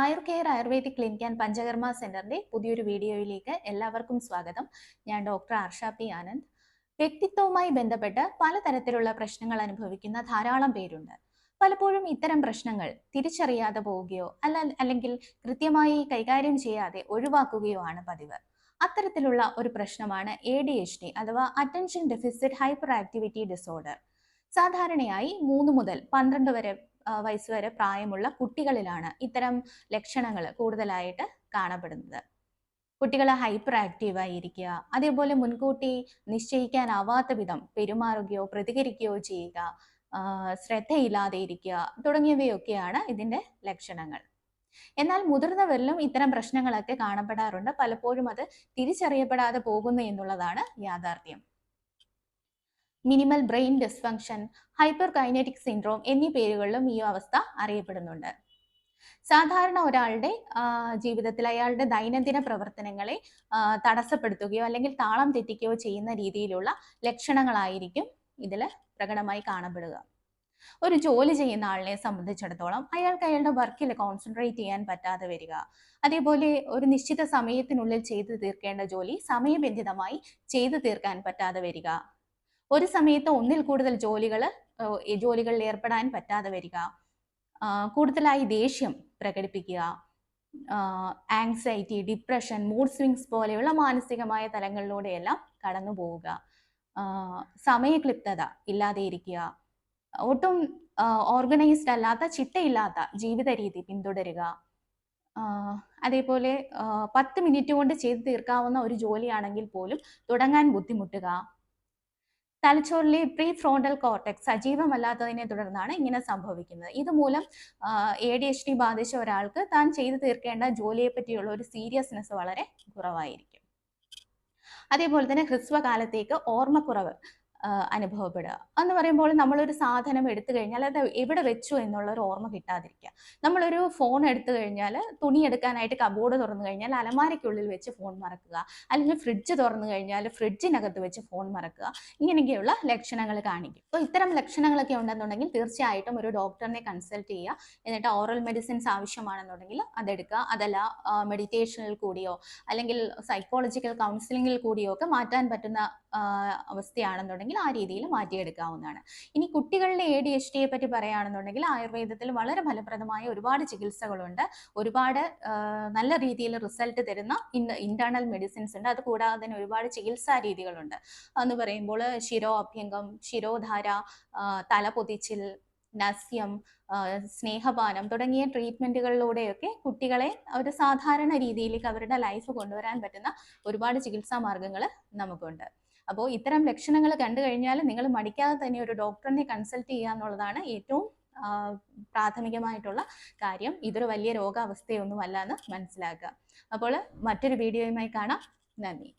Ayur care ayurvedic clinic and panchakarma സെന്ററിന്റെ പുതിയൊരു വീഡിയോയിലേക്ക് എല്ലാവർക്കും സ്വാഗതം. ഞാൻ ഡോക്ടർ ആർഷ പി ആനന്ദ്. വ്യക്തിത്വവുമായി ബന്ധപ്പെട്ട് പലതരത്തിലുള്ള പ്രശ്നങ്ങൾ അനുഭവിക്കുന്ന ധാരാളം പേരുണ്ട്. പലപ്പോഴും ഇത്തരം പ്രശ്നങ്ങൾ തിരിച്ചറിയാതെ പോവുകയോ അല്ല അല്ലെങ്കിൽ കൃത്യമായി കൈകാര്യം ചെയ്യാതെ ഒഴിവാക്കുകയോ ആണ് പതിവ്. അത്തരത്തിലുള്ള ഒരു പ്രശ്നമാണ് എ ഡി എച്ച് ഡി അഥവാ attention deficit hyper activity disorder സാധാരണയായി മൂന്ന് മുതൽ പന്ത്രണ്ട് വരെ വയസ്സുവരെ വയസ്സ് വരെ പ്രായമുള്ള കുട്ടികളിലാണ് ഇത്തരം ലക്ഷണങ്ങൾ കൂടുതലായിട്ട് കാണപ്പെടുന്നത്. കുട്ടികൾ ഹൈപ്പർ ആക്റ്റീവ് ആയിരിക്കുക അതേപോലെ മുൻകൂട്ടി നിശ്ചയിക്കാനാവാത്ത വിധം പെരുമാറുകയോ പ്രതികരിക്കുകയോ ചെയ്യുക ശ്രദ്ധയില്ലാതെ ഇരിക്കുക തുടങ്ങിയവയൊക്കെയാണ് ഇതിന്റെ ലക്ഷണങ്ങൾ. എന്നാൽ മുതിർന്നവരിലും ഇത്തരം പ്രശ്നങ്ങളൊക്കെ കാണപ്പെടാറുണ്ട്. പലപ്പോഴും അത് തിരിച്ചറിയപ്പെടാതെ പോകുന്നു എന്നുള്ളതാണ് യാഥാർത്ഥ്യം. Minimal brain dysfunction hyperkinetic syndrome എന്നീ പേരുകളിലും ഈ അവസ്ഥ അറിയപ്പെടുന്നുണ്ട്. സാധാരണ ഒരാളുടെ ജീവിതത്തിൽ അയാളുടെ ദൈനംദിന പ്രവർത്തനങ്ങളെ തടസ്സപ്പെടുത്തുകയോ അല്ലെങ്കിൽ താളം തെറ്റിക്കുകയോ ചെയ്യുന്ന രീതിയിലുള്ള ലക്ഷണങ്ങളായിരിക്കും ഇതിൽ പ്രകടമായി കാണപ്പെടുക. ഒരു ജോലി ചെയ്യുന്ന ആളിനെ സംബന്ധിച്ചിടത്തോളം അയാൾക്ക് അയാളുടെ വർക്കിൽ കോൺസെൻട്രേറ്റ് ചെയ്യാൻ പറ്റാതെ വരിക. അതേപോലെ ഒരു നിശ്ചിത സമയത്തിനുള്ളിൽ ചെയ്തു തീർക്കേണ്ട ജോലി സമയബന്ധിതമായി ചെയ്തു തീർക്കാൻ പറ്റാതെ വരിക. ഒരു സമയത്ത് ഒന്നിൽ കൂടുതൽ ജോലികൾ ജോലികളിൽ ഏർപ്പെടാൻ പറ്റാതെ വരിക കൂടുതലായി ദേഷ്യം പ്രകടിപ്പിക്കുക ആങ്സൈറ്റി ഡിപ്രഷൻ മൂഡ് സ്വിങ്സ് പോലെയുള്ള മാനസികമായ തലങ്ങളിലൂടെയെല്ലാം കടന്നു പോവുക സമയക്ലിപ്തത ഇല്ലാതെ ഇരിക്കുക ഒട്ടും ഓർഗനൈസ്ഡ് അല്ലാത്ത ചിട്ടയില്ലാത്ത ജീവിത രീതി പിന്തുടരുക അതേപോലെ പത്ത് മിനിറ്റ് കൊണ്ട് ചെയ്തു തീർക്കാവുന്ന ഒരു ജോലിയാണെങ്കിൽ പോലും തുടങ്ങാൻ ബുദ്ധിമുട്ടുക തലച്ചോറിലെ പ്രീ ഫ്രോണ്ടൽ കോർട്ടെക്സ് സജീവമല്ലാത്തതിനെ തുടർന്നാണ് ഇങ്ങനെ സംഭവിക്കുന്നത്. ഇതുമൂലം എ ഡി എച്ച് ഡി ബാധിച്ച ഒരാൾക്ക് താൻ ചെയ്തു തീർക്കേണ്ട ജോലിയെ പറ്റിയുള്ള ഒരു സീരിയസ്നെസ് വളരെ കുറവായിരിക്കും. അതേപോലെ തന്നെ ഹ്രസ്വകാലത്തേക്ക് ഓർമ്മക്കുറവ് അനുഭവപ്പെടുക. എന്ന് പറയുമ്പോൾ നമ്മളൊരു സാധനം എടുത്തു കഴിഞ്ഞാൽ അത് എവിടെ വെച്ചു എന്നുള്ള ഒരു ഓർമ്മ കിട്ടാതിരിക്കുക. നമ്മളൊരു ഫോൺ എടുത്തു കഴിഞ്ഞാൽ തുണി എടുക്കാനായിട്ട് കബോർഡ് തുറന്നു കഴിഞ്ഞാൽ അലമാരയ്ക്കുള്ളിൽ വെച്ച് ഫോൺ മറക്കുക. അല്ലെങ്കിൽ ഫ്രിഡ്ജ് തുറന്നു കഴിഞ്ഞാൽ ഫ്രിഡ്ജിനകത്ത് വെച്ച് ഫോൺ മറക്കുക. ഇങ്ങനെയൊക്കെയുള്ള ലക്ഷണങ്ങൾ കാണിക്കും. അപ്പോൾ ഇത്തരം ലക്ഷണങ്ങളൊക്കെ ഉണ്ടെന്നുണ്ടെങ്കിൽ തീർച്ചയായിട്ടും ഒരു ഡോക്ടറിനെ കൺസൾട്ട് ചെയ്യുക. എന്നിട്ട് ഓറൽ മെഡിസിൻസ് ആവശ്യമാണെന്നുണ്ടെങ്കിൽ അതെടുക്കുക. അതല്ല മെഡിറ്റേഷനിൽ കൂടിയോ അല്ലെങ്കിൽ സൈക്കോളജിക്കൽ കൗൺസിലിങ്ങിൽ കൂടിയോ ഒക്കെ മാറ്റാൻ പറ്റുന്ന ആ, അവസ്ഥയാണെന്നുണ്ടെങ്കിൽ ആ രീതിയിൽ മാറ്റിയെടുക്കാവുന്നതാണ്. ഇനി കുട്ടികളിലെ എ ഡി എച്ച് ഡിയെ പറ്റി പറയുകയാണെന്നുണ്ടെങ്കിൽ ആയുർവേദത്തിൽ വളരെ ഫലപ്രദമായ ഒരുപാട് ചികിത്സകളുണ്ട്. ഒരുപാട് നല്ല രീതിയിൽ റിസൾട്ട് തരുന്ന ഇന്റേണൽ മെഡിസിൻസ് ഉണ്ട്. അത് കൂടാതെ തന്നെ ഒരുപാട് ചികിത്സാ രീതികളുണ്ട്. എന്ന് പറയുമ്പോൾ ശിരോ അഭ്യംഗം ശിരോധാര തല പൊതിച്ചിൽ നസ്യം സ്നേഹപാനം തുടങ്ങിയ ട്രീറ്റ്മെന്റുകളിലൂടെയൊക്കെ കുട്ടികളെ ഒരു സാധാരണ രീതിയിലേക്ക് അവരുടെ ലൈഫ് കൊണ്ടുവരാൻ പറ്റുന്ന ഒരുപാട് ചികിത്സാ മാർഗങ്ങൾ നമുക്കുണ്ട്. അപ്പോൾ ഇത്തരം ലക്ഷണങ്ങൾ കണ്ടു കഴിഞ്ഞാൽ നിങ്ങൾ മടിക്കാതെ തന്നെ ഒരു ഡോക്ടറിനെ കൺസൾട്ട് ചെയ്യുക എന്നുള്ളതാണ് ഏറ്റവും പ്രാഥമികമായിട്ടുള്ള കാര്യം. ഇതൊരു വലിയ രോഗാവസ്ഥയൊന്നുമല്ല എന്ന് മനസ്സിലാക്കുക. അപ്പോൾ മറ്റൊരു വീഡിയോയുമായി കാണാം. നന്ദി.